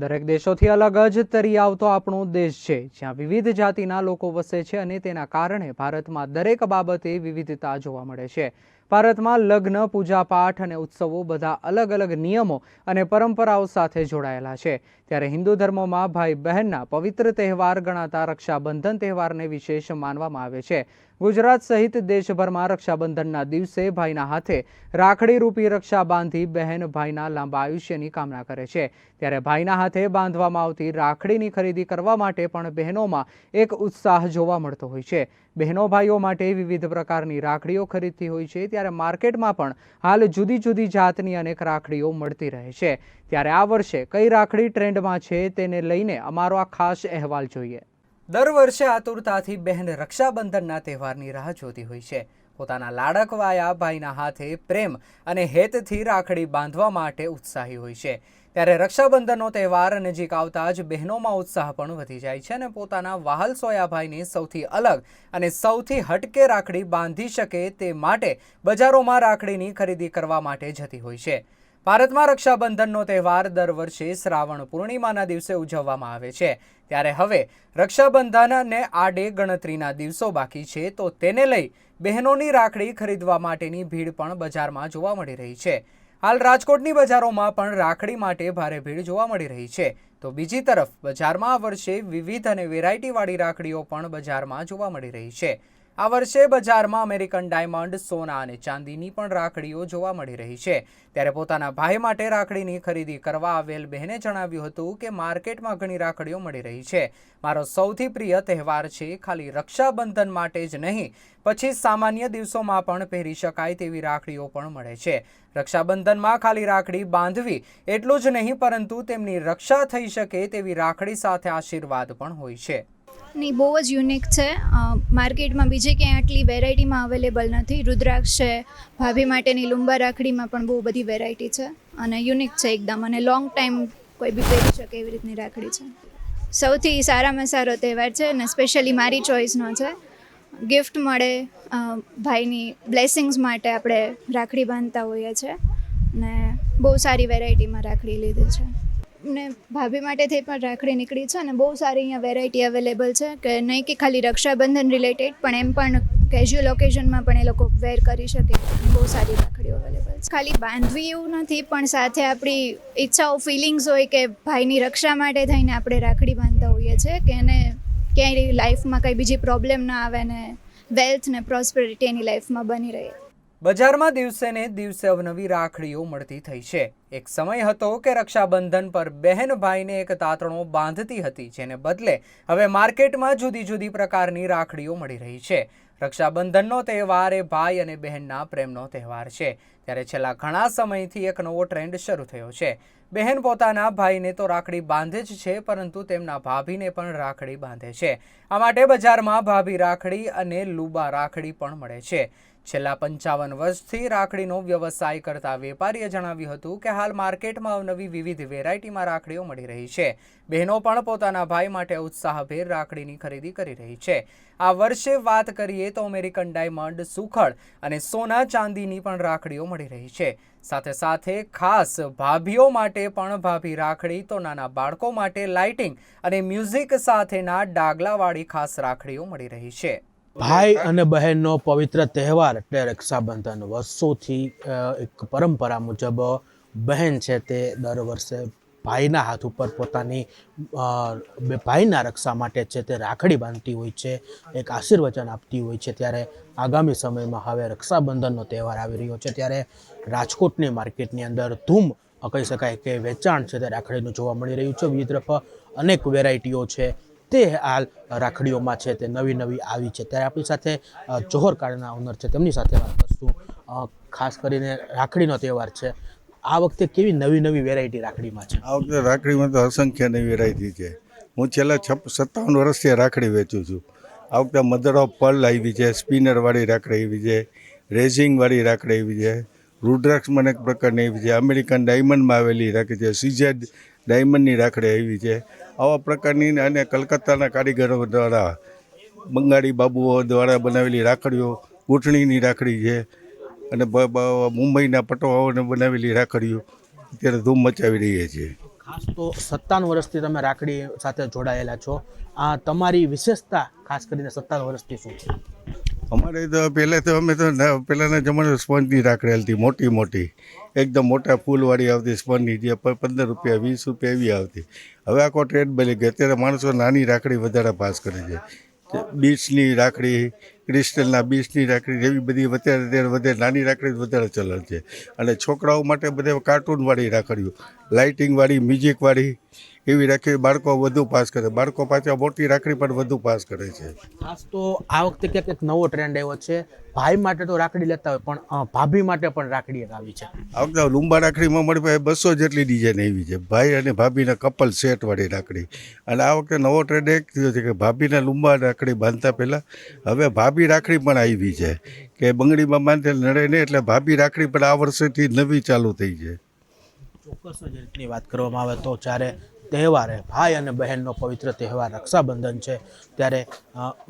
દરેક દેશોથી અલગ જ તરી આવતો આપણો દેશ છે, જ્યાં વિવિધ જાતિના લોકો વસે છે અને તેના કારણે ભારતમાં દરેક બાબતે વિવિધતા જોવા મળે છે. ભારતમાં લગ્ન, પૂજાપાઠ અને ઉત્સવો બધા અલગ અલગ નિયમો અને પરંપરાઓ સાથે જોડાયેલા છે. ત્યારે હિન્દુ ધર્મમાં ભાઈ બહેનના પવિત્ર તહેવાર ગણાતા રક્ષાબંધન તહેવારને વિશેષ માનવામાં આવે છે. ગુજરાત સહિત દેશભરમાં રક્ષાબંધનના દિવસે ભાઈના હાથે રાખડી રૂપી રક્ષા બાંધી બહેન ભાઈના લાંબા આયુષ્યની કામના કરે છે. ત્યારે ભાઈના હાથે બાંધવામાં આવતી રાખડીની ખરીદી કરવા માટે પણ બહેનોમાં એક ઉત્સાહ જોવા મળતો હોય છે. બહેનો ભાઈઓ માટે વિવિધ પ્રકારની રાખડીઓ ખરીદતી હોય છે. ત્યારે માર્કેટમાં પણ હાલ જુદી જુદી જાતની અનેક રાખડીઓ મળતી રહે છે. ત્યારે આ વર્ષે કઈ રાખડી ટ્રેન્ડમાં છે તેને લઈને અમારો આ ખાસ અહેવાલ જોઈએ. દર વર્ષે આતુરતાથી બહેન રક્ષાબંધનના તહેવારની રાહ જોતી હોય છે. પોતાના લાડકવાયા ભાઈના હાથે પ્રેમ અને હેતથી રાખડી બાંધવા માટે ઉત્સાહી હોય છે. ત્યારે રક્ષાબંધનનો તહેવાર નજીક આવતા જ બહેનોમાં ઉત્સાહ પણ વધી જાય છે અને પોતાના વાહલ સોયા ભાઈને સૌથી અલગ અને સૌથી હટકે રાખડી બાંધી શકે તે માટે બજારોમાં રાખડીની ખરીદી કરવા માટે જતી હોય છે. ભારતમાં રક્ષાબંધનનો તહેવાર દર વર્ષે શ્રાવણ પૂર્ણિમાના દિવસે ઉજવવામાં આવે છે. ત્યારે હવે રક્ષાબંધનને આડે ગણતરીના દિવસો બાકી છે, તો તેને લઈ બહેનોની રાખડી ખરીદવા માટેની ભીડ પણ બજારમાં જોવા મળી રહી છે. હાલ રાજકોટની બજારોમાં પણ રાખડી માટે ભારે ભીડ જોવા મળી રહી છે. તો બીજી તરફ, બજારમાં આ વર્ષે વિવિધ અને વેરાયટીવાળી રાખડીઓ પણ બજારમાં જોવા મળી રહી છે. આ વર્ષે બજારમાં અમેરિકન ડાયમંડ, સોના અને ચાંદીની પણ રાખડીઓ જોવા મળી રહી છે. ત્યારે પોતાના ભાઈ માટે રાખડીની ખરીદી કરવા આવેલ બહેને જણાવ્યું હતું કે માર્કેટમાં ઘણી રાખડીઓ મળી રહી છે. મારો સૌથી પ્રિય તહેવાર છે ખાલી રક્ષાબંધન માટે જ નહીં, પછી સામાન્ય દિવસોમાં પણ પહેરી શકાય તેવી રાખડીઓ પણ મળે છે. રક્ષાબંધનમાં ખાલી રાખડી બાંધવી એટલું જ નહીં, પરંતુ તેમની રક્ષા થઈ શકે તેવી રાખડી સાથે આશીર્વાદ પણ હોય છે. નહીં બહુ જ યુનિક છે. માર્કેટમાં બીજે ક્યાંય આટલી વેરાયટીમાં અવેલેબલ નથી. રુદ્રાક્ષ છે, ભાભી માટેની લુંબા રાખડીમાં પણ બહુ બધી વેરાયટી છે. અને યુનિક છે એકદમ. અને લોંગ ટાઈમ કોઈ બી પહેરી શકે એવી રીતની રાખડી છે. સૌથી સારામાં સારો તહેવાર છે અને સ્પેશિયલી મારી ચોઈસનો છે. ગિફ્ટ મળે ભાઈની બ્લેસિંગ્સ માટે આપણે રાખડી બાંધતા હોઈએ છીએ ને બહુ સારી વેરાયટીમાં રાખડી લીધી છે. ને ભાભી માટેથી પણ રાખડી નીકળી છે અને બહુ સારી અહીંયા વેરાયટી અવેલેબલ છે કે નહીં કે ખાલી રક્ષાબંધન રિલેટેડ પણ એમ પણ કેઝ્યુઅલ ઓકેઝનમાં પણ એ લોકો વેર કરી શકે. બહુ સારી રાખડીઓ અવેલેબલ છે. ખાલી બાંધવી એવું નથી, પણ સાથે આપણી ઈચ્છાઓ ફિલિંગ્સ હોય કે ભાઈની રક્ષા માટે થઈને આપણે રાખડી બાંધતા હોઈએ છીએ કે એને ક્યાંય લાઈફમાં કંઈ બીજી પ્રોબ્લેમ ના આવે ને વેલ્થ ને પ્રોસ્પેરિટી એની લાઈફમાં બની રહે. બજારમાં દિવસે ને દિવસે અવનવી રાખડીઓ મળતી થઈ છે. એક સમય હતો કે રક્ષાબંધન પર બહેન ભાઈને એક તાતણો બાંધતી હતી, જેને બદલે હવે માર્કેટમાં જુદી જુદી પ્રકારની રાખડીઓ મળી રહી છે. રક્ષાબંધનનો તહેવાર એ ભાઈ અને બહેનના પ્રેમનો તહેવાર છે. ત્યારે છેલ્લા ઘણા સમયથી એક નવો ટ્રેન્ડ શરૂ થયો છે. બહેન પોતાના ભાઈને તો રાખડી બાંધે જ છે, પરંતુ તેમના ભાભીને પણ રાખડી બાંધે છે. આ માટે બજારમાં ભાભી રાખડી અને લુબા રાખડી પણ મળે છે. છેલ્લા પંચાવન વર્ષથી રાખડીનો વ્યવસાય કરતા વેપારીએ જણાવ્યું હતું કે હાલ માર્કેટમાં અવનવી વિવિધ વેરાયટીમાં રાખડીઓ મળી રહી છે. બહેનો પણ પોતાના ભાઈ માટે ઉત્સાહભેર રાખડીની ખરીદી કરી રહી છે. આ વર્ષે વાત કરીએ તો અમેરિકન ડાયમંડ, સુખડ અને સોના ચાંદીની પણ રાખડીઓ મળી રહી છે. સાથે સાથે ખાસ ભાભીઓ માટે પણ ભાભી રાખડી, તો નાના બાળકો માટે લાઇટિંગ અને મ્યુઝિક સાથેના ડાગલાવાળી ખાસ રાખડીઓ મળી રહી છે. ભાઈ અને બહેનનો પવિત્ર તહેવાર એટલે રક્ષાબંધન. વર્ષોથી એક પરંપરા મુજબ બહેન છે તે દર વર્ષે ભાઈના હાથ ઉપર પોતાની ભાઈના રક્ષા માટે છે તે રાખડી બાંધતી હોય છે, એક આશીર્વચન આપતી હોય છે ત્યારે આગામી સમયમાં હવે રક્ષાબંધનનો તહેવાર આવી રહ્યો છે ત્યારે રાજકોટની માર્કેટની અંદર ધૂમ કહી શકાય કે વેચાણ છે તે રાખડીનું જોવા મળી રહ્યું છે. બીજી તરફ અનેક વેરાયટીઓ છે તે હાલ રાખડીઓમાં છે તે નવી નવી આવી છે. ત્યારે આપણી સાથે જોહર કાર્ડના ઓનર છે તેમની સાથે વાત કરશું. ખાસ કરીને રાખડીનો તહેવાર છે આ વખતે કેવી નવી નવી વેરાયટી રાખડીમાં છે? આ વખતે રાખડીમાં તો અસંખ્ય નવી વેરાયટી છે. હું છેલ્લા છપ સત્તાવન વર્ષથી રાખડી વેચું છું. આ વખતે મધર ઓફ પર્લ આવી છે સ્પિનરવાળી રાખડી આવી છે રેઝિંગવાળી રાખડી આવી છે રુદ્રાક્ષમાં એક પ્રકારની આવી છે અમેરિકન ડાયમંડમાં આવેલી રાખડી છે સીઝેડ ડાયમંડની રાખડી આવી છે. આવા પ્રકારની અને કલકત્તાના કારીગરો દ્વારા બંગાળી બાબુઓ દ્વારા બનાવેલી રાખડીઓ ગૂંથણીની રાખડી છે. અને મુંબઈના પટવાઓને બનાવેલી રાખડીઓ અત્યારે ધૂમ મચાવી રહી છે. ખાસ તો સત્તાવન વર્ષથી તમે રાખડી સાથે જોડાયેલા છો. આ તમારી વિશેષતા ખાસ કરીને સત્તાવન વર્ષથી શું છે? અમારે તો પહેલાં તો અમે તો પહેલાંના જમાના સ્પંજની રાખડી હાલતી મોટી મોટી. એકદમ મોટા ફૂલવાળી આવતી સ્પંજની જે પંદર રૂપિયા વીસ રૂપિયા એવી આવતી. હવે આખો ટ્રેન્ડ બની ગયો. અત્યારે માણસો નાની રાખડી વધારે પાસ કરે છે. બીચની રાખડી ક્રિસ્ટલના બીચની રાખડી એવી બધી અત્યારે અત્યારે વધે નાની રાખડી વધારે ચલણ છે. અને છોકરાઓ માટે બધે કાર્ટૂનવાળી રાખડીઓ લાઇટિંગવાળી મ્યુઝિકવાળી એવી રાખી બાળકો વધુ પાસ કરે. બાળકો પાછા મોટી રાખડી પણ વધુ પાસ કરે છે. ખાસ તો આ વખતે ક્યાંક એક નવો ટ્રેન્ડ આવ્યો છે. ભાઈ માટે તો રાખડી લેતા હોય પણ ભાભી માટે પણ રાખડી આવી છે. આ વખતે લુંબા રાખડીમાં મળી પાસે બસો જેટલી ડિઝાઇન આવી છે. ભાઈ અને ભાભીના કપલ સેટવાળી રાખડી. અને આ વખતે નવો ટ્રેન્ડ એક થયો છે કે ભાભીના લુંબા રાખડી બાંધતા પહેલાં. હવે ભાભી રાખડી પણ આવી છે. કે બંગડીમાં બાંધે નડે નહીં એટલે ભાભી રાખડી પણ આ વર્ષેથી નવી ચાલુ થઈ છે. ચોક્કસ જ રીતની વાત કરવામાં આવે તો જ્યારે તહેવાર ભાઈ અને બહેનનો પવિત્ર તહેવાર રક્ષાબંધન છે, ત્યારે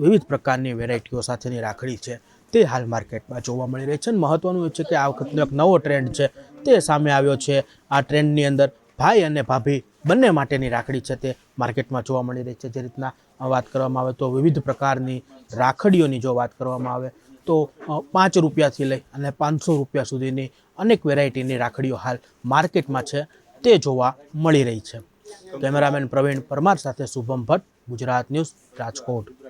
વિવિધ પ્રકારની વેરાયટીઓ સાથેની રાખડી છે, તે હાલ માર્કેટમાં જોવા મળી રહી છે. અને મહત્વનું એ છે કે આ વખતનો એક નવો ટ્રેન્ડ છે, તે સામે આવ્યો છે. આ ટ્રેન્ડની અંદર ભાઈ અને ભાભી બંને માટેની રાખડી છે તે માર્કેટમાં જોવા મળી રહી છે. જે રીતના વાત કરવામાં આવે તો વિવિધ પ્રકારની રાખડીઓની જો વાત કરવામાં આવે તો પાંચ રૂપિયાથી લઈ અને પાંચસો રૂપિયા સુધીની અનેક વેરાયટીની રાખડીઓ હાલ માર્કેટમાં છે તે જોવા મળી રહી છે. કેમેરામેન પ્રવીણ પરમાર સાથે શુભમ ભટ્ટ, ગુજરાત ન્યૂઝ, રાજકોટ.